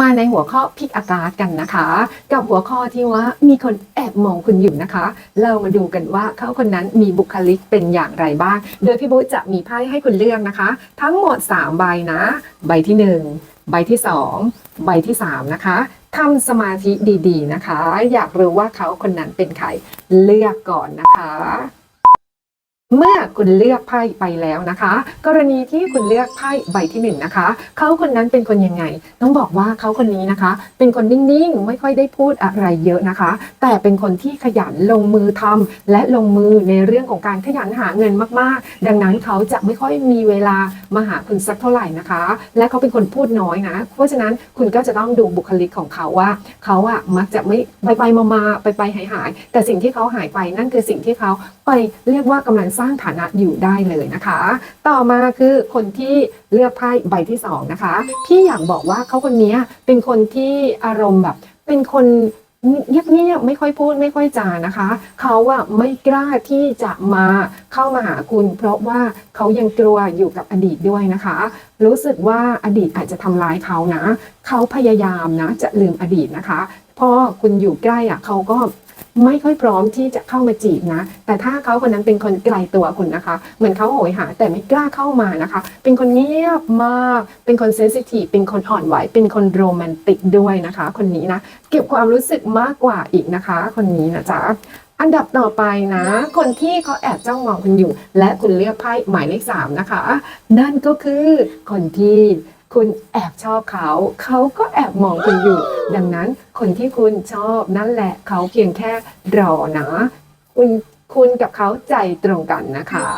มาในหัวข้อพิกอากาศกันนะคะ กับหัวข้อที่ว่ามีคนแอบมองคุณอยู่นะคะ เรามาดูกันว่าเขาคนนั้นมีบุคลิกเป็นอย่างไรบ้าง โดยพี่บุ๊จะมีไพ่ให้คุณเลือกนะคะ ทั้งหมด 3 ใบนะ ใบที่ 1 ใบที่ 2 ใบที่ 3 นะคะทำสมาธิดีๆนะคะ อยากรู้ว่าเขาคนนั้นเป็นใครเลือกก่อนนะคะ เมื่อคุณเลือกไพ่ไปแล้วนะคะ กรณีที่คุณเลือกไพ่ใบที่หนึ่งนะคะเขาคนนั้นเป็นคนยังไง ต้องบอกว่าเขาคนนี้นะคะ เป็นคนนิ่งๆ ไม่ค่อยได้พูดอะไรเยอะนะคะ แต่เป็นคนที่ขยันลงมือทำและลงมือในเรื่องของการขยันหาเงินมากๆ ดังนั้นเขาจะไม่ค่อยมีเวลามาหาคุณสักเท่าไหร่นะคะ และเขาเป็นคนพูดน้อยนะ เพราะฉะนั้นคุณก็จะต้องดูบุคลิกของเขาว่าเขาอะมักจะไม่ไปไปมามาไปไปหายหายๆแต่สิ่งที่เขาหายไปนั่นคือสิ่งที่เขาไปเรียกว่ากำลังสร้างฐานะอยู่ได้เลยนะคะ ต่อมาคือคนที่เลือกไพ่ใบที่สองนะคะพี่อยากบอกว่าเขาคนนี้เป็นคนที่อารมณ์แบบ เป็นคนเงียบๆไม่ค่อยพูดไม่ค่อยจานะคะ เขาอะไม่กล้าที่จะมาเข้ามาหาคุณ เพราะว่าเขายังกลัวอยู่กับอดีตด้วยนะคะ รู้สึกว่าอดีตอาจจะทำร้ายเขานะ เขาพยายามนะจะลืมอดีตนะคะ พอคุณอยู่ใกล้อะเขาก็ ไม่ค่อยพร้อมที่จะเข้ามาจีบนะ แต่ถ้าเขาคนนั้นเป็นคนไกลตัวคุณนะคะ เหมือนเขาโหยหาแต่ไม่กล้าเข้ามานะคะ เป็นคนเงียบมาก เป็นคนเซนซิทีฟ เป็นคนอ่อนไหว เป็นคนโรแมนติกด้วยนะคะ คนนี้นะ เก็บความรู้สึกมากกว่าอีกนะคะ คนนี้นะจ๊ะอันดับต่อไปนะ คนที่เขาแอบจ้องมองคุณอยู่ และคุณเลือกไพ่หมายเลขสามนะคะ นั่นก็คือคนที่ คุณแอบชอบเขา เขาก็แอบมองคุณอยู่ ดังนั้นคนที่คุณชอบนั่นแหละเขาเพียงแค่รอนะ คุณคุณกับเขาใจตรงกันนะคะ